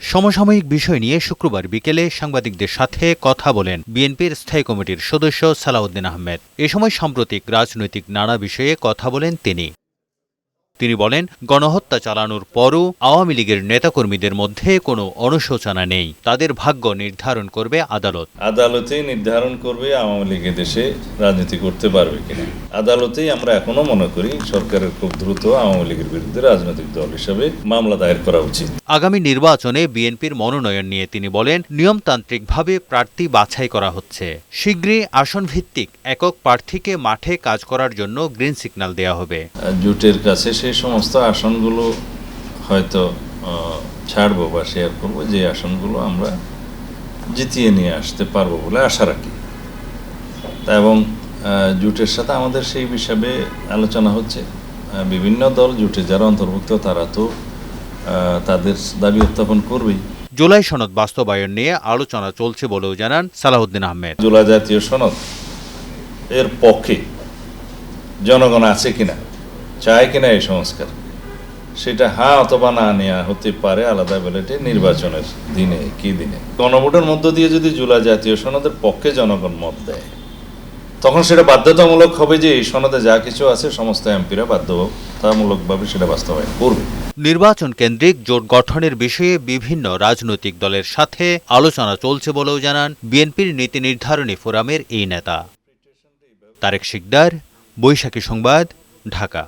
সমসাময়িক বিষয় নিয়ে শুক্রবার বিকেলে সাংবাদিকদের সাথে কথা বলেন বিএনপির স্থায়ী কমিটির সদস্য সালাউদ্দিন আহমেদ। এ সময় সাম্প্রতিক রাজনৈতিক নানা বিষয়ে কথা বলেন তিনি। তিনি বলেন গণহত্যা চালানোর পরও আওয়ামী লীগের নেতাকর্মীদের মধ্যে কোনো অনুশোচনা নেই। তাদের ভাগ্য নির্ধারণ করবে আদালত। আদালতেই নির্ধারণ করবে আওয়ামী লীগ দেশে রাজনীতি করতে পারবে কিনা। আদালতেই আমরা এখনও মনে করি সরকারের খুব দ্রুত আওয়ামী লীগের বিরুদ্ধে রাজনৈতিক দল হিসাবে মামলা দায়ের করা উচিত। আগামী নির্বাচনে বিএনপির মনোনয়ন নিয়ে তিনি বলেন নিয়মতান্ত্রিকভাবে প্রার্থী বাছাই করা হচ্ছে। শীঘ্রই আসন ভিত্তিক একক প্রার্থীকে মাঠে কাজ করার জন্য গ্রিন সিগন্যাল দেওয়া হবে। জোটের কাছে সেই সমস্ত আসনগুলো হয়তো ছাড়বো বা শেয়ার করব যে আসনগুলো আমরা জিতিয়ে নিয়ে আসতে পারব বলে আশা রাখি। তা এবং জুটের সাথে আমাদের সেই হিসাবে আলোচনা হচ্ছে। বিভিন্ন দল জুটে যারা অন্তর্ভুক্ত তারা তো তাদের দাবি উত্থাপন করবেই। জুলাই সনদ বাস্তবায়ন নিয়ে আলোচনা চলছে বলেও জানান সালাউদ্দিন আহমেদ। জোলা জাতীয় সনদ এর পক্ষে জনগণ আছে কিনা? চায় কিনা এই সংস্কার? সেটা হ্যাঁ অথবা না নেওয়া হতে পারে আলাদা ব্যালেটে নির্বাচনের দিনে, কি দিনে? গণভোটের মধ্য দিয়ে যদি জুলা জাতীয় সনদের পক্ষে জনগণ মত দেয়, তখন সেটা বাধ্যতামূলক হবে যে এই সনদে যা কিছু আছে সমস্ত এমপিরা বাধ্যতামূলকভাবে সেটা বাস্তবায়ন করবে। নির্বাচন কেন্দ্রিক জোট গঠনের বিষয়ে বিভিন্ন রাজনৈতিক দলের সাথে আলোচনা চলছে বলেও জানান বিএনপির নীতি নির্ধারণী ফোরামের এই নেতা। তারেক শিকদার, বৈশাখী সংবাদ, ঢাকা।